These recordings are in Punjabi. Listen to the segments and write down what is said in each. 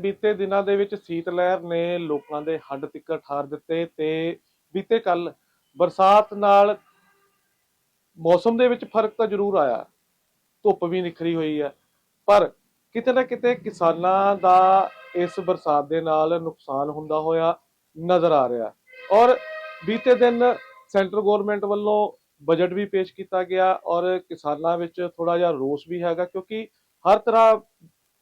ਬੀਤੇ ਦਿਨਾਂ ਦੇ ਵਿੱਚ ਸੀਤ ਲਹਿਰ ਨੇ ਲੋਕਾਂ ਦੇ ਹੱਡ ਤਿੱਕਰ ਠਾਰ ਦਿੱਤੇ ਤੇ ਬੀਤੇ ਕੱਲ ਬਰਸਾਤ ਨਾਲ ਮੌਸਮ ਦੇ ਵਿੱਚ ਫ਼ਰਕ ਤਾਂ ਜ਼ਰੂਰ ਆਇਆ। ਧੁੱਪ ਵੀ ਨਿਖਰੀ ਹੋਈ ਹੈ। ਪਰ ਕਿਤੇ ਨਾ ਕਿਤੇ ਕਿਸਾਨਾਂ ਦਾ ਇਸ ਬਰਸਾਤ ਦੇ ਨਾਲ ਨੁਕਸਾਨ ਹੁੰਦਾ ਹੋਇਆ ਨਜ਼ਰ ਆ ਰਿਹਾ। ਔਰ ਬੀਤੇ ਦਿਨ ਸੈਂਟਰ ਗਵਰਨਮੈਂਟ ਵੱਲੋਂ ਬਜਟ ਵੀ ਪੇਸ਼ ਕੀਤਾ ਗਿਆ ਔਰ ਕਿਸਾਨਾਂ ਵਿੱਚ ਥੋੜਾ ਜਿਹਾ ਰੋਸ ਵੀ ਹੈਗਾ ਕਿਉਂਕਿ ਹਰ ਤਰ੍ਹਾਂ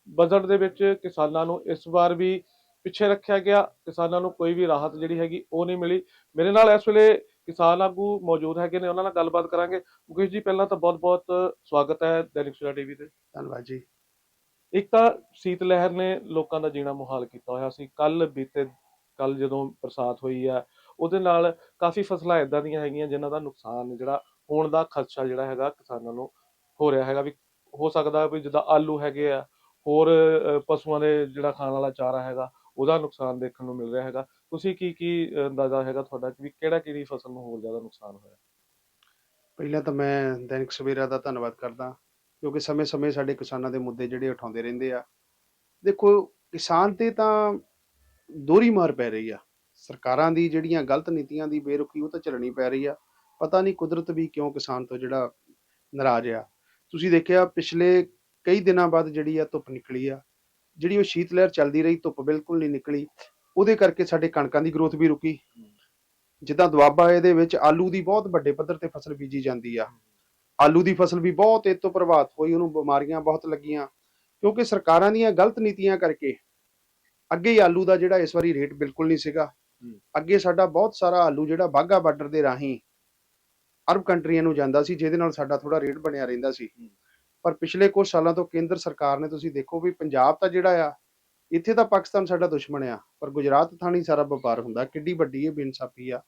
ਬਜਟ ਦੇ ਵਿੱਚ ਕਿਸਾਨਾਂ ਨੂੰ ਇਸ ਵਾਰ ਵੀ ਪਿੱਛੇ ਰੱਖਿਆ ਗਿਆ। ਕਿਸਾਨਾਂ ਨੂੰ ਕੋਈ ਵੀ ਰਾਹਤ ਜਿਹੜੀ ਹੈਗੀ ਉਹ ਨਹੀਂ ਮਿਲੀ। ਮੇਰੇ ਨਾਲ ਇਸ ਵੇਲੇ ਕਿਸਾਨ ਆਗੂ ਮੌਜੂਦ ਹੈਗੇ ਨੇ ਉਹਨਾਂ ਨਾਲ ਗੱਲਬਾਤ ਕਰਾਂਗੇ। ਮੁਕੇਸ਼ ਜੀ ਪਹਿਲਾਂ ਤਾਂ ਬਹੁਤ-ਬਹੁਤ ਸਵਾਗਤ ਹੈ ਦੈਨਿਕ ਸਵੇਰਾ ਟੀਵੀ ਤੇ। ਧੰਨਵਾਦ ਜੀ। ਇੱਕ ਤਾਂ ਸੀਤ ਲਹਿਰ ਨੇ ਲੋਕਾਂ ਦਾ ਜੀਣਾ ਮੁਹਾਲ ਕੀਤਾ ਹੋਇਆ ਸੀ। ਕੱਲ ਬੀਤੇ ਕੱਲ ਜਦੋਂ ਬਰਸਾਤ ਹੋਈ ਆ ਉਹਦੇ ਨਾਲ ਕਾਫੀ ਫਸਲਾਂ ਇਦਾਂ ਦੀਆਂ ਹੈਗੀਆਂ ਜਿਨ੍ਹਾਂ ਦਾ ਨੁਕਸਾਨ ਜਿਹੜਾ ਹੋਣ ਦਾ ਖਦਸ਼ਾ ਜਿਹੜਾ ਹੈਗਾ ਕਿਸਾਨਾਂ ਨੂੰ ਹੋ ਰਿਹਾ ਹੈਗਾ ਵੀ ਹੋ ਸਕਦਾ ਵੀ ਜਿੱਦਾਂ ਆਲੂ ਹੈਗੇ ਆ ਹੋਰ ਪਸ਼ੂਆਂ ਦੇ ਜਿਹੜਾ ਖਾਣ ਵਾਲਾ ਚਾਰਾ ਹੈਗਾ, ਉਹਦਾ ਨੁਕਸਾਨ ਦੇਖਣ ਨੂੰ ਮਿਲ ਰਿਹਾ ਹੈਗਾ। ਤੁਸੀਂ ਕੀ ਕੀ ਅੰਦਾਜ਼ਾ ਹੈਗਾ ਤੁਹਾਡਾ ਕਿ ਕਿਹੜਾ, ਕਿਹੜੀ ਫਸਲ ਨੂੰ ਹੋਰ ਜ਼ਿਆਦਾ ਨੁਕਸਾਨ ਹੋਇਆ? ਪਹਿਲਾਂ ਤਾਂ ਮੈਂ ਦੈਨਿਕ ਸਵੇਰਾ ਦਾ ਧੰਨਵਾਦ ਕਰਦਾ, ਕਿਉਂਕਿ ਸਮੇਂ-ਸਮੇਂ ਸਾਡੇ ਕਿਸਾਨਾਂ ਦੇ ਮੁੱਦੇ ਜਿਹੜੇ ਉਠਾਉਂਦੇ ਰਹਿੰਦੇ ਆ। ਦੇਖੋ, ਕਿਸਾਨ ਤੇ ਤਾਂ ਦੋਹਰੀ ਮਾਰ ਪੈ ਰਹੀ ਆ। ਸਰਕਾਰਾਂ ਦੀ ਜਿਹੜੀਆਂ ਗਲਤ ਨੀਤੀਆਂ ਦੀ ਬੇਰੁਖੀ, ਉਹ ਤਾਂ ਚੱਲਣੀ ਪੈ ਰਹੀ ਆ। ਪਤਾ ਨਹੀਂ ਕੁਦਰਤ ਵੀ ਕਿਉਂ ਕਿਸਾਨ ਤੋਂ ਜਿਹੜਾ ਨਾਰਾਜ਼ ਆ। ਤੁਸੀਂ ਦੇਖਿਆ ਪਿਛਲੇ ਕਈ ਦਿਨਾਂ ਬਾਅਦ ਜਿਹੜੀ ਆ ਧੁੱਪ ਨਿਕਲੀ ਆ ਜਿਹੜੀ ਉਹ ਸ਼ੀਤ ਲਹਿਰ ਚੱਲਦੀ ਰਹੀ ਧੁੱਪ ਬਿਲਕੁਲ ਨਹੀਂ ਨਿਕਲੀ ਉਹਦੇ ਕਰਕੇ ਸਾਡੇ ਕਣਕਾਂ ਦੀ ਗਰੋਥ ਵੀ ਰੁਕੀ। ਜਿੱਦਾਂ ਦੁਆਬਾ ਇਹਦੇ ਵਿੱਚ ਆਲੂ ਦੀ ਬਹੁਤ ਵੱਡੇ ਪੱਧਰ ਤੇ ਫਸਲ ਬੀਜੀ ਜਾਂਦੀ ਆ। ਆਲੂ ਦੀ ਫਸਲ ਵੀ ਬਹੁਤ ਇਹ ਤੋਂ ਪ੍ਰਭਾਵਿਤ ਹੋਈ ਉਹਨੂੰ ਬਿਮਾਰੀਆਂ ਬਹੁਤ ਲੱਗੀਆਂ। ਕਿਉਂਕਿ ਸਰਕਾਰਾਂ ਦੀਆਂ ਗਲਤ ਨੀਤੀਆਂ ਕਰਕੇ ਅੱਗੇ ਹੀ ਆਲੂ ਦਾ ਜਿਹੜਾ ਇਸ ਵਾਰੀ ਰੇਟ ਬਿਲਕੁਲ ਨਹੀਂ ਸੀਗਾ। ਅੱਗੇ ਸਾਡਾ ਬਹੁਤ ਸਾਰਾ ਆਲੂ ਜਿਹੜਾ ਬਾਗਾ ਬਾਰਡਰ ਦੇ ਰਾਹੀਂ ਅਰਬ ਕੰਟਰੀਆਂ ਨੂੰ ਜਾਂਦਾ ਸੀ ਜਿਹਦੇ ਨਾਲ ਸਾਡਾ ਥੋੜਾ ਰੇਟ ਬਣਿਆ ਰਹਿੰਦਾ ਸੀ। ਪਰ ਪਿਛਲੇ ਕੁਝ ਸਾਲਾਂ ਤੋਂ ਕੇਂਦਰ ਸਰਕਾਰ ਨੇ ਤੁਸੀਂ ਦੇਖੋ ਵੀ ਪੰਜਾਬ ਤਾਂ ਜਿਹੜਾ ਆ ਇੱਥੇ ਤਾਂ ਪਾਕਿਸਤਾਨ ਸਾਡਾ ਦੁਸ਼ਮਣ ਆ ਪਰ ਗੁਜਰਾਤ ਥਾਣੀ ਸਾਰਾ ਵਪਾਰ ਹੁੰਦਾ ਕਿੱਡੀ ਵੱਡੀ ਇਹ ਬੇਇਨਸਾਫੀ ਆ।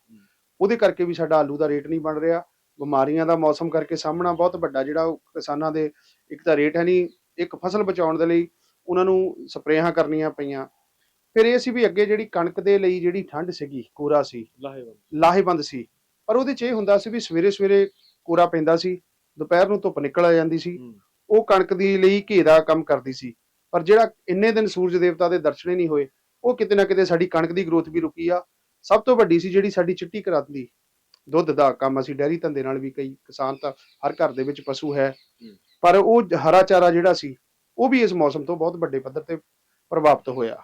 ਉਹਦੇ ਕਰਕੇ ਵੀ ਸਾਡਾ ਆਲੂ ਦਾ ਰੇਟ ਨਹੀਂ ਬਣ ਰਿਹਾ ਬਿਮਾਰੀਆਂ ਦਾ ਮੌਸਮ ਕਰਕੇ ਸਾਹਮਣਾ ਬਹੁਤ ਵੱਡਾ ਜਿਹੜਾ ਕਿਸਾਨਾਂ ਦੇ ਇੱਕ ਤਾਂ ਰੇਟ ਹੈ ਨਹੀਂ ਇੱਕ ਫਸਲ ਬਚਾਉਣ ਦੇ ਲਈ ਉਹਨਾਂ ਨੂੰ ਸਪਰੇਹਾਂ ਕਰਨੀਆਂ ਪਈਆਂ। ਫਿਰ ਇਹ ਸੀ ਵੀ ਅੱਗੇ ਜਿਹੜੀ ਕਣਕ ਦੇ ਲਈ ਜਿਹੜੀ ਠੰਡ ਸੀਗੀ ਕੋਰਾ ਸੀ ਲਾਹੇਵੰਦ ਲਾਹੇਵੰਦ ਸੀ। ਪਰ ਉਹਦੇ 'ਚ ਇਹ ਹੁੰਦਾ ਸੀ ਵੀ ਸਵੇਰੇ ਸਵੇਰੇ ਕੋਰਾ ਪੈਂਦਾ ਸੀ ਦੁਪਹਿਰ ਨੂੰ ਧੁੱਪ ਨਿਕਲ ਆ ਜਾਂਦੀ ਸੀ। ਉਹ ਕਣਕ ਦੀ ਲਈ ਘੇਰਾ ਕੰਮ ਕਰਦੀ ਸੀ। ਪਰ ਜਿਹੜਾ ਇੰਨੇ ਦਿਨ ਸੂਰਜ ਦੇਵਤਾ ਦੇ ਦਰਸ਼ਨ ਨਹੀਂ ਹੋਏ ਉਹ ਕਿਤੇ ਨਾ ਕਿਤੇ ਸਾਡੀ ਕਣਕ ਦੀ ਗਰੋਥ ਵੀ ਰੁਕੀ ਆ। ਸਭ ਤੋਂ ਵੱਡੀ ਸੀ ਜਿਹੜੀ ਸਾਡੀ ਚਿੱਟੀ ਕਰਾਂਦੀ ਦੁੱਧ ਦਾ ਕੰਮ ਅਸੀਂ ਡੈਰੀ ਧੰਦੇ ਨਾਲ ਵੀ ਕਈ ਕਿਸਾਨ ਤਾਂ ਹਰ ਘਰ ਦੇ ਵਿੱਚ ਪਸ਼ੂ ਹੈ। ਪਰ ਉਹ ਹਰਾ ਚਾਰਾ ਜਿਹੜਾ ਸੀ ਉਹ ਵੀ ਇਸ ਮੌਸਮ ਤੋਂ ਬਹੁਤ ਵੱਡੇ ਪੱਧਰ ਤੇ ਪ੍ਰਭਾਵਿਤ ਹੋਇਆ।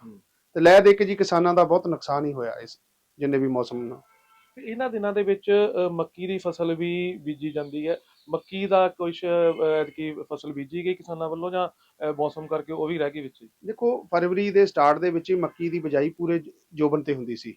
ਤੇ ਲੈ ਦੇ ਕੇ ਜੀ ਕਿਸਾਨਾਂ ਦਾ ਬਹੁਤ ਨੁਕਸਾਨ ਹੀ ਹੋਇਆ ਇਸ ਜਿੰਨੇ ਵੀ ਮੌਸਮ ਨਾਲ। ਇਹਨਾਂ ਦਿਨਾਂ ਦੇ ਵਿੱਚ ਮੱਕੀ ਦੀ ਫਸਲ ਵੀ ਬੀਜੀ ਜਾਂਦੀ ਹੈ। ਮੱਕੀ ਦਾ ਕੁਝ ਐਤਕੀ ਫਸਲ ਬੀਜੀ ਗਈ ਕਿਸਾਨਾਂ ਵੱਲੋਂ ਜਾਂ ਮੌਸਮ ਕਰਕੇ ਉਹ ਵੀ ਰਹਿ ਗਈ ਵਿੱਚ? ਦੇਖੋ ਫਰਵਰੀ ਦੇ ਸਟਾਰਟ ਦੇ ਵਿੱਚ ਮੱਕੀ ਦੀ ਬਿਜਾਈ ਪੂਰੇ ਜੋਬਨ ਤੇ ਹੁੰਦੀ ਸੀ।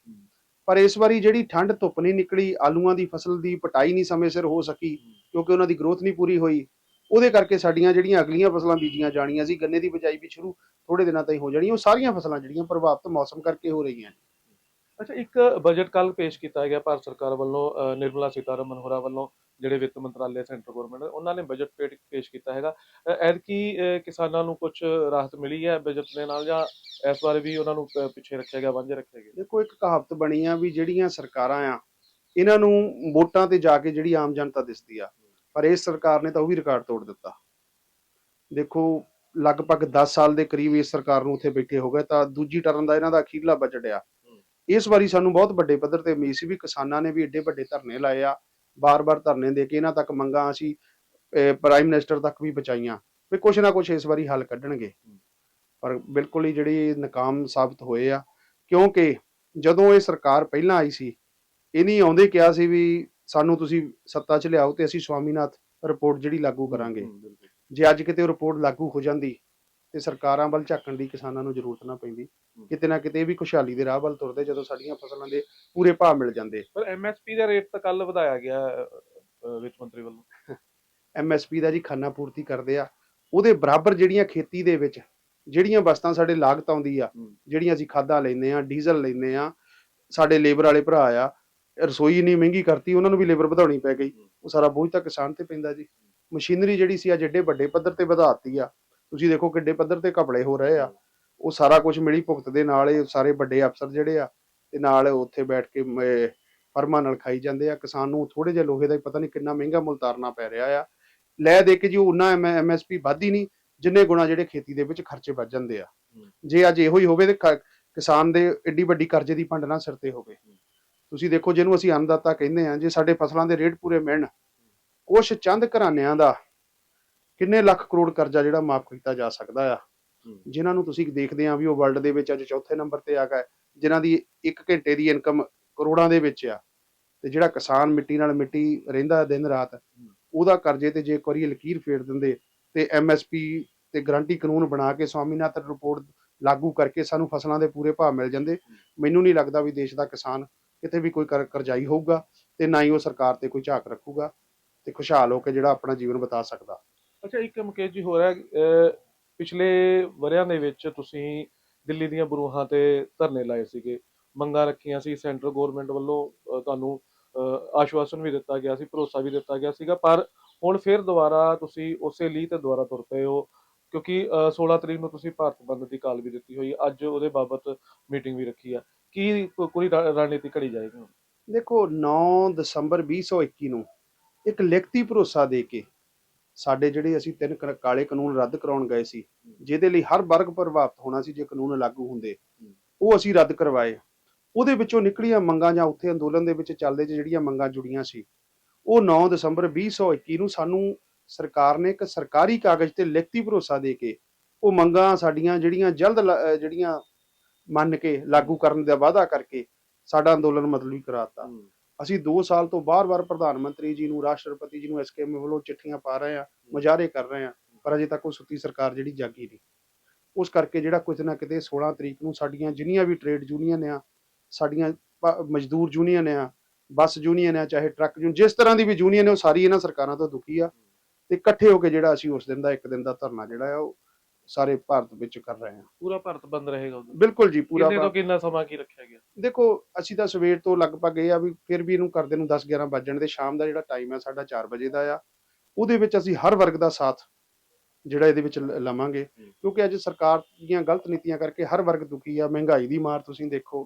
ਪਰ ਇਸ ਵਾਰੀ ਜਿਹੜੀ ਠੰਡ ਧੁੱਪ ਨਹੀਂ ਨਿਕਲੀ ਆਲੂਆਂ ਦੀ ਫਸਲ ਦੀ ਪਟਾਈ ਨਹੀਂ ਸਮੇਂ ਸਿਰ ਹੋ ਸਕੀ ਕਿਉਂਕਿ ਉਹਨਾਂ ਦੀ ਗਰੋਥ ਨਹੀਂ ਪੂਰੀ ਹੋਈ ਉਹਦੇ ਕਰਕੇ ਸਾਡੀਆਂ ਜਿਹੜੀਆਂ ਅਗਲੀਆਂ ਫਸਲਾਂ ਬੀਜੀਆਂ ਜਾਣੀਆਂ ਸੀ ਗੰਨੇ ਦੀ ਬਿਜਾਈ ਵੀ ਸ਼ੁਰੂ ਥੋੜੇ ਦਿਨਾਂ ਤਾਈਂ ਹੋ ਜਾਣੀ ਉਹ ਸਾਰੀਆਂ ਫਸਲਾਂ ਜਿਹੜੀਆਂ ਪ੍ਰਭਾਵਿਤ ਮੌਸਮ ਕਰਕੇ ਹੋ ਰਹੀਆਂ ਅੱਛਾ ਇੱਕ ਬਜਟ ਕੱਲ ਪੇਸ਼ ਕੀਤਾ ਗਿਆ ਭਾਰਤ ਸਰਕਾਰ ਵੱਲੋਂ ਨਿਰਮਲਾ ਸੀਤਾਰਮਨ ਹੋਰਾਂ ਵੱਲੋਂ ਜਿਹੜੇ ਵਿੱਤ ਮੰਤਰਾਲੇ ਸੈਂਟਰ ਗਵਰਨਮੈਂਟ ਉਹਨਾਂ ਨੇ ਬਜਟ ਪੇ- ਪੇਸ਼ ਕੀਤਾ ਹੈਗਾ। ਐਤਕੀ ਅ, ਕਿਸਾਨਾਂ ਨੂੰ ਕੁਝ ਰਾਹਤ ਮਿਲੀ ਹੈ ਬਜਟ ਦੇ ਨਾਲ ਜਾਂ ਇਸ ਵਾਰ ਵੀ ਉਹਨਾਂ ਨੂੰ ਪਿੱਛੇ ਰੱਖਿਆ ਗਿਆ ਵਾਂਝੇ ਰੱਖਿਆ ਗਿਆ? ਦੇਖੋ ਇੱਕ ਕਹਾਵਤ ਬਣੀ ਆ ਵੀ ਜਿਹੜੀਆਂ ਸਰਕਾਰਾਂ ਆ ਇਹਨਾਂ ਨੂੰ ਵੋਟਾਂ ਤੇ ਜਾ ਕੇ ਜਿਹੜੀ ਆਮ ਜਨਤਾ ਦਿਸਦੀ ਆ ਪਰ ਇਸ ਸਰਕਾਰ ਨੇ ਤਾਂ ਉਹ ਵੀ ਰਿਕਾਰਡ ਤੋੜ ਦਿੱਤਾ। ਦੇਖੋ ਲਗਭਗ 10 ਸਾਲ ਦੇ ਕਰੀਬ ਇਸ ਸਰਕਾਰ ਨੂੰ ਉੱਥੇ ਬੈਠੇ ਹੋ ਗਏ ਤਾਂ ਦੂਜੀ ਟਰਨ ਦਾ ਇਹਨਾਂ ਦਾ ਅਖੀਰਲਾ ਬਜਟ ਆ। ਇਸ ਵਾਰੀ ਸਾਨੂੰ ਬਹੁਤ ਵੱਡੇ ਪੱਧਰ ਤੇ ਉਮੀਦ ਸੀ ਵੀ ਕਿਸਾਨਾਂ ਨੇ ਵੀ ਏਡੇ ਵੱਡੇ ਧਰਨੇ ਲਾਏ ਆ ਬਾਰ-ਬਾਰ ਧਰਨੇ ਦੇ ਕੇ ਇਹਨਾਂ ਤੱਕ ਮੰਗਾਂ ਅਸੀਂ ਪ੍ਰਾਈਮ ਮਿਨਿਸਟਰ ਤੱਕ ਵੀ ਪਹੁੰਚਾਈਆਂ ਵੀ ਕੁਛ ਨਾ ਕੁਛ ਇਸ ਵਾਰੀ ਹੱਲ ਕੱਢਣਗੇ ਪਰ ਬਿਲਕੁਲ ਹੀ ਜਿਹੜੀ ਨਾਕਾਮ ਸਾਬਤ ਹੋਏ ਆ ਕਿਉਂਕਿ ਜਦੋਂ ਇਹ ਸਰਕਾਰ ਪਹਿਲਾਂ ਆਈ ਸੀ ਇਹ ਨਹੀਂ ਆਉਂਦੇ ਕਿਹਾ ਸੀ ਵੀ ਸਾਨੂੰ ਤੁਸੀਂ ਸੱਤਾ 'ਚ ਲਿਆਓ ਤੇ ਅਸੀਂ ਸਵਾਮੀਨਾਥ ਰਿਪੋਰਟ ਜਿਹੜੀ ਲਾਗੂ ਕਰਾਂਗੇ। ਜੇ ਅੱਜ ਕਿਤੇ ਉਹ ਰਿਪੋਰਟ ਲਾਗੂ ਹੋ ਜਾਂਦੀ ਤੇ ਸਰਕਾਰਾਂ ਵੱਲ ਝਾਕਣ ਦੀ ਕਿਸਾਨਾਂ ਨੂੰ ਜ਼ਰੂਰਤ ਨਾ ਪੈਂਦੀ। ਕਿਤੇ ਨਾ ਕਿਤੇ ਇਹ ਵੀ ਖੁਸ਼ਹਾਲੀ ਦੇ ਰਾਹ ਵੱਲ ਤੁਰਦੇ ਜਦੋਂ ਸਾਡੀਆਂ ਫਸਲਾਂ ਦੇ ਪੂਰੇ ਭਾਅ ਮਿਲ ਜਾਂਦੇ। ਪਰ ਐਮਐਸਪੀ ਦਾ ਰੇਟ ਤਾਂ ਕੱਲ ਵਧਾਇਆ ਗਿਆ ਵਿੱਤ ਮੰਤਰੀ ਵੱਲੋਂ। ਐਮਐਸਪੀ ਦਾ ਜੀ ਖਾਨਾ ਪੂਰਤੀ ਕਰਦੇ ਆ। ਉਹਦੇ ਬਰਾਬਰ ਜਿਹੜੀਆਂ ਖੇਤੀ ਦੇ ਵਿੱਚ ਜਿਹੜੀਆਂ ਵਸਤਾਂ ਸਾਡੇ ਲਾਗਤ ਆਉਂਦੀ ਆ। ਜਿਹੜੀਆਂ ਅਸੀਂ ਖਾਦਾਂ ਲੈਂਦੇ ਆ ਡੀਜ਼ਲ ਲੈਂਦੇ ਆ ਸਾਡੇ ਲੇਬਰ ਵਾਲੇ ਭਰਾ ਆ ਰਸੋਈ ਇੰਨੀ ਮਹਿੰਗੀ ਕਰਤੀ ਉਹਨਾਂ ਨੂੰ ਵੀ ਲੇਬਰ ਵਧਾਉਣੀ ਪੈ ਗਈ। ਉਹ ਸਾਰਾ ਬੋਝ ਤਾਂ ਕਿਸਾਨ ਤੇ ਪੈਂਦਾ ਜੀ। ਮਸ਼ੀਨਰੀ ਜਿਹੜੀ ਸੀ ਅੱਜ ਏਡੇ ਵੱਡੇ ਪੱਧਰ ਤੇ ਵਧਾਤੀ ਆ। ਤੁਸੀਂ ਦੇਖੋ ਕਿੱਡੇ ਪੱਧਰ ਤੇ ਘਪਲੇ ਹੋ ਰਹੇ ਆ। ਉਹ ਸਾਰਾ ਕੁਝ ਮਿਲੀ ਭੁਗਤ ਦੇ ਨਾਲ ਇਹ ਸਾਰੇ ਵੱਡੇ ਅਫਸਰ ਜਿਹੜੇ ਆ ਤੇ ਨਾਲ ਉੱਥੇ ਬੈਠ ਕੇ ਫਰਮਾਂ ਨਾਲ ਖਾਈ ਜਾਂਦੇ ਆ। ਕਿਸਾਨ ਨੂੰ ਥੋੜੇ ਜਿਹਾ ਲੋਹੇ ਦਾ ਹੀ ਪਤਾ ਨਹੀਂ ਕਿੰਨਾ ਮਹਿੰਗਾ ਮੁੱਲ ਤਾਰਨਾ ਪੈ ਰਿਹਾ ਆ। ਲੈ ਦੇ ਕੇ ਜੀ ਉਹਨਾਂ ਐਮਐਸਪੀ ਵੱਧਦੀ ਨਹੀਂ ਜਿੰਨੇ ਗੁਣਾ ਜਿਹੜੇ ਖੇਤੀ ਦੇ ਵਿੱਚ ਖਰਚੇ ਵੱਜ ਜਾਂਦੇ ਆ। ਹੂੰ। ਜੇ ਅੱਜ ਇਹੋ ਹੀ ਹੋਵੇ ਤੇ ਕਿਸਾਨ ਦੇ ਏਡੀ ਵੱਡੀ ਕਰਜ਼ੇ ਦੀ ਭੰਡ ਨਾ ਸਿਰ ਤੇ ਹੋਵੇ। ਤੁਸੀਂ ਦੇਖੋ ਜਿਹਨੂੰ ਅਸੀਂ ਅੰਨਦਾਤਾ ਕਹਿੰਦੇ ਆ ਜੇ ਸਾਡੇ ਫਸਲਾਂ ਦੇ ਰੇਟ ਪੂਰੇ ਮਿਲਣ ਕੁਛ ਚੰਦ ਘਰਾਣਿਆਂ ਦਾ ਕਿੰਨੇ ਲੱਖ ਕਰੋੜ ਕਰਜ਼ਾ ਜਿਹੜਾ ਮਾਫ ਕੀਤਾ ਜਾ ਸਕਦਾ ਆ। ਜਿਨ੍ਹਾਂ ਨੂੰ ਤੁਸੀਂ ਦੇਖਦੇ ਆ ਵੀ ਉਹ ਵਰਲਡ ਦੇ ਵਿੱਚ ਅੱਜ ਚੌਥੇ ਨੰਬਰ ਤੇ ਆ ਗਏ ਜਿਨ੍ਹਾਂ ਦੀ 1 ਘੰਟੇ ਦੀ ਇਨਕਮ ਕਰੋੜਾਂ ਦੇ ਵਿੱਚ ਆ। ਤੇ ਜਿਹੜਾ ਕਿਸਾਨ ਮਿੱਟੀ ਨਾਲ ਮਿੱਟੀ ਰਹਿੰਦਾ ਦਿਨ ਰਾਤ ਉਹਦਾ ਕਰਜ਼ੇ ਤੇ ਜੇ ਇੱਕ ਵਾਰੀ ਲਕੀਰ ਫੇਰ ਦਿੰਦੇ ਤੇ ਐਮਐਸਪੀ ਤੇ ਗਰੰਟੀ ਕਾਨੂੰਨ ਬਣਾ ਕੇ ਸਵਾਮੀਨਾਥਨ ਰਿਪੋਰਟ ਲਾਗੂ ਕਰਕੇ ਸਾਨੂੰ ਫਸਲਾਂ ਦੇ ਪੂਰੇ ਭਾਅ ਮਿਲ ਜਾਂਦੇ। ਮੈਨੂੰ ਨਹੀਂ ਲੱਗਦਾ ਵੀ ਦੇਸ਼ ਦਾ ਕਿਸਾਨ ਕਿਤੇ ਵੀ ਕੋਈ ਕਰ- ਕਰਜ਼ਾਈ ਹੋਊਗਾ ਤੇ ਨਾ ਹੀ ਉਹ ਸਰਕਾਰ ਤੇ ਕੋਈ ਝਾਕ ਰੱਖੂਗਾ ਤੇ ਖੁਸ਼ਹਾਲ ਹੋ ਕੇ ਜਿਹੜਾ ਆਪਣਾ ਜੀਵਨ ਬਿਤਾ ਸਕਦਾ। ਅੱਛਾ ਇੱਕ ਮੁਕੇਸ਼ ਜੀ ਹੋ ਰਿਹਾ ਪਿਛਲੇ ਵਰਿਆਂ ਦੇ ਵਿੱਚ ਤੁਸੀਂ ਦਿੱਲੀ ਦੀਆਂ ਬਰੂਹਾਂ ਤੇ ਧਰਨੇ ਲਾਏ ਸੀਗੇ ਮੰਗਾਂ ਰੱਖੀਆਂ ਸੀ ਸੈਂਟਰ ਗਵਰਨਮੈਂਟ ਵੱਲੋਂ ਤੁਹਾਨੂੰ ਆਸ਼ਵਾਸਨ ਵੀ ਦਿੱਤਾ ਗਿਆ ਸੀ ਭਰੋਸਾ ਵੀ ਦਿੱਤਾ ਗਿਆ ਸੀਗਾ ਪਰ ਹੁਣ ਫਿਰ ਦੁਬਾਰਾ ਤੁਸੀਂ ਉਸੇ ਲਈ ਤੇ ਦੁਬਾਰਾ ਤੁਰ ਪਏ ਹੋ ਕਿਉਂਕਿ ਅਹ, 16 ਤਰੀਕ ਨੂੰ ਤੁਸੀਂ ਭਾਰਤ ਬੰਦ ਦੀ ਕਾਲ ਵੀ ਦਿੱਤੀ ਹੋਈ ਅੱਜ ਉਹਦੇ ਬਾਬਤ ਮੀਟਿੰਗ ਵੀ ਰੱਖੀ ਆ ਕੀ ਕੋਈ ਰਣਨੀਤੀ ਘੜੀ ਜਾਏਗੀ ਦੇਖੋ 9 ਦਸੰਬਰ 2021 ਨੂੰ ਇੱਕ ਲਿਖਤੀ ਭਰੋਸਾ ਦੇ ਕੇ ਸਾਡੇ ਜਿਹੜੇ ਅਸੀਂ ਤਿੰਨ ਕ- ਕਾਲੇ ਕਾਨੂੰਨ ਰੱਦ ਕਰਾਉਣ ਗਏ ਸੀ, ਜਿਹਦੇ ਲਈ ਹਰ ਵਰਗ ਪ੍ਰਭਾਵਿਤ ਹੋਣਾ ਸੀ, ਜੇ ਕਾਨੂੰਨ ਲਾਗੂ ਹੁੰਦੇ, ਉਹ ਅਸੀਂ ਰੱਦ ਕਰਵਾਏ। ਉਹਦੇ ਵਿੱਚੋਂ ਨਿਕਲੀਆਂ ਮੰਗਾਂ ਜਾਂ ਉੱਥੇ ਅੰਦੋਲਨ ਦੇ ਵਿੱਚ ਚੱਲਦੇ 'ਚ ਜਿਹੜੀਆਂ ਮੰਗਾਂ ਜੁੜੀਆਂ ਸੀ, ਉਹ 9 ਦਸੰਬਰ 2021 ਨੂੰ ਸਾਨੂੰ ਸਰਕਾਰ ਨੇ ਇੱਕ ਸਰਕਾਰੀ ਕਾਗਜ਼ ਤੇ ਲਿਖਤੀ ਭਰੋਸਾ ਦੇ ਕੇ, ਉਹ ਮੰਗਾਂ ਸਾਡੀਆਂ ਜਿਹੜੀਆਂ ਜਲਦ ਲਾ- ਅਹ ਜਿਹੜੀਆਂ ਮੰਨ ਕੇ ਲਾਗੂ ਕਰਨ ਦਾ ਵਾਅਦਾ ਕਰਕੇ ਸਾਡਾ ਅੰਦੋਲਨ ਮਤਲਬੀ ਕਰਾਤਾ। ਅਸੀਂ 2 ਸਾਲ ਤੋਂ ਬਾਰ-ਬਾਰ ਪ੍ਰਧਾਨ ਮੰਤਰੀ ਜੀ ਨੂੰ ਰਾਸ਼ਟਰਪਤੀ ਜੀ ਨੂੰ ਐਸਕੇਐਮ ਵੱਲੋਂ ਚਿੱਠੀਆਂ ਪਾ ਰਹੇ ਆ ਮੁਜ਼ਾਹਰੇ ਕਰ ਰਹੇ ਆ ਪਰ ਅਜੇ ਤੱਕ ਉਹ ਸੁੱਤੀ ਸਰਕਾਰ ਜਿਹੜੀ ਜਾਗੀ ਨਹੀਂ। ਉਸ ਕਰਕੇ ਜਿਹੜਾ ਕੁਝ ਨਾ ਕਿਤੇ 16 ਤਰੀਕ ਨੂੰ ਸਾਡੀਆਂ ਜਿੰਨੀਆਂ ਵੀ ਟ੍ਰੇਡ ਯੂਨੀਅਨ ਆ ਸਾਡੀਆਂ ਮਜ਼ਦੂਰ ਯੂਨੀਅਨ ਆ ਬੱਸ ਯੂਨੀਅਨ ਆ ਚਾਹੇ ਟਰੱਕ ਯੂਨੀਅਨ ਜਿਸ ਤਰ੍ਹਾਂ ਦੀ ਵੀ ਯੂਨੀਅਨ ਹੈ ਉਹ ਸਾਰੀ ਇਹਨਾਂ ਸਰਕਾਰਾਂ ਤੋਂ ਦੁਖੀ ਆ ਤੇ ਇਕੱਠੇ ਹੋ ਕੇ ਜਿਹੜਾ ਅਸੀਂ ਉਸ ਦਿਨ ਦਾ ਇੱਕ ਦਿਨ ਦਾ ਧਰਨਾ ਜਿਹੜਾ ਆ ਉਹ ਸਾਰੇ ਭਾਰਤ ਵਿੱਚ ਕਰ ਰਹੇ ਆ ਪੂਰਾ ਭਾਰਤ ਬੰਦ ਰਹੇਗਾ ਉਦੋਂ ਬਿਲਕੁਲ ਜੀ ਪੂਰਾ ਕਿੰਨੇ ਤੋਂ ਕਿੰਨਾ ਸਮਾਂ ਕੀ ਰੱਖਿਆ ਗਿਆ? ਦੇਖੋ ਅਸੀਂ ਤਾਂ ਸਵੇਰ ਤੋਂ ਲਗਭਗ ਇਹ ਆ ਵੀ ਫਿਰ ਵੀ ਇਹਨੂੰ ਕਰਦੇ ਨੂੰ 10 11 ਵੱਜਣ ਦੇ ਸ਼ਾਮ ਦਾ ਜਿਹੜਾ ਟਾਈਮ ਹੈ ਸਾਡਾ 4 ਵਜੇ ਦਾ ਆ। ਉਹਦੇ ਵਿੱਚ ਅਸੀਂ ਹਰ ਵਰਗ ਦਾ ਸਾਥ ਜਿਹੜਾ ਇਹਦੇ ਵਿੱਚ ਲਵਾਂਗੇ। ਕਿਉਂਕਿ ਅੱਜ ਸਰਕਾਰ ਦੀਆਂ ਗਲਤ ਨੀਤੀਆਂ ਕਰਕੇ ਹਰ ਵਰਗ ਦੁਖੀ ਆ ਮਹਿੰਗਾਈ ਦੀ ਮਾਰ ਤੁਸੀਂ ਦੇਖੋ।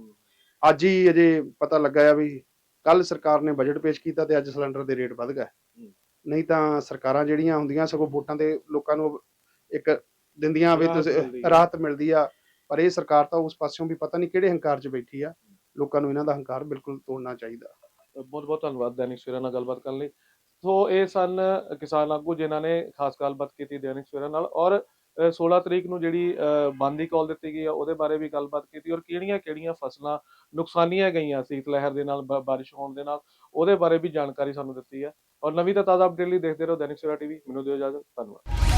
ਅੱਜ ਹੀ ਅਜੇ ਪਤਾ ਲੱਗਾ ਆ ਵੀ ਕੱਲ ਸਰਕਾਰ ਨੇ ਬਜਟ ਪੇਸ਼ ਕੀਤਾ ਤੇ ਅੱਜ ਸਿਲੰਡਰ ਦੇ ਰੇਟ ਵੱਧ ਗਏ। ਨਹੀਂ ਤਾਂ ਸਰਕਾਰਾਂ ਜਿਹੜੀਆਂ ਹੁੰਦੀਆਂ ਸਗੋਂ ਵੋਟਾਂ ਤੇ ਲੋਕਾਂ ਨੂੰ ਇੱਕ ਦਿੰਦੀਆਂ ਵੀ ਤੁਸੀਂ। ਰਾਹਤ ਮਿਲਦੀ ਆ। ਪਰ ਇਹ ਸਰਕਾਰ ਤਾਂ ਉਸ ਪਾਸਿਓਂ ਵੀ ਪਤਾ ਨਹੀਂ ਕਿਹੜੇ ਹੰਕਾਰ 'ਚ ਬੈਠੀ ਆ। ਲੋਕਾਂ ਨੂੰ ਇਹਨਾਂ ਦਾ ਹੰਕਾਰ ਬਿਲਕੁਲ ਤੋੜਨਾ ਚਾਹੀਦਾ। ਬਹੁਤ ਬਹੁਤ ਧੰਨਵਾਦ ਦੈਨਿਕ ਸਵੇਰਾ ਨਾਲ ਗੱਲਬਾਤ ਕਰਨ ਲਈ। ਸੋ ਇਹ ਸਨ ਕਿਸਾਨ ਆਗੂ ਜਿਨ੍ਹਾਂ ਨੇ ਖਾਸ ਗੱਲਬਾਤ ਕੀਤੀ ਦੈਨਿਕ ਸਵੇਰਾ ਨਾਲ ਔਰ ਅ, 16 ਤਰੀਕ ਨੂੰ ਜਿਹੜੀ ਅ, ਬੰਦ ਕਾਲ ਦਿੱਤੀ ਗਈ ਆ ਉਹਦੇ ਬਾਰੇ ਵੀ ਗੱਲਬਾਤ ਕੀਤੀ ਔਰ ਕਿਹੜੀਆਂ ਕਿਹੜੀਆਂ ਫਸਲਾਂ ਨੁਕਸਾਨੀਆਂ ਗਈਆਂ ਸੀਤ ਲਹਿਰ ਦੇ ਨਾਲ ਬਾਰਿਸ਼ ਹੋਣ ਦੇ ਨਾਲ ਉਹਦੇ ਬਾਰੇ ਵੀ ਜਾਣਕਾਰੀ ਸਾਨੂੰ ਦਿੱਤੀ ਹੈ ਔਰ ਨਵੀਂ ਤਾਂ ਤਾਜ਼ਾ ਅਪਡੇਟ ਲਈ ਦੇਖਦੇ ਰਹੋ ਦੈਨਿਕ ਸਵੇਰਾ ਟੀਵੀ ਮੈਨੂੰ ਦਿਓ ਇਜਾਜ਼ਤ ਧੰਨਵਾਦ।